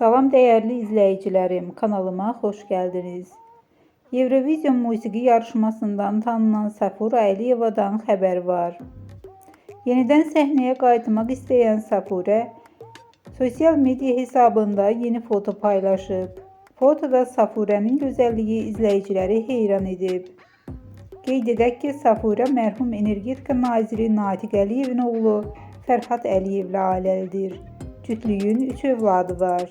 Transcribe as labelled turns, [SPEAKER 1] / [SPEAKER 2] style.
[SPEAKER 1] Salam değerli izleyicilerim, kanalıma hoş geldiniz. Eurovision musiqi yarışmasından tanınan Safura Əliyevadan xəbər var. Yenidən səhnəyə qayıtmaq istəyən Safura sosial media hesabında yeni foto paylaşıb. Fotoda Safura'nın gözəlliyi izləyiciləri heyran edib. Qeyd edək ki, Safura mərhum Energetika naziri Natiq Əliyevin oğlu Fərhad Əliyevlə ailəlidir. Cütlüyün üç övladı var.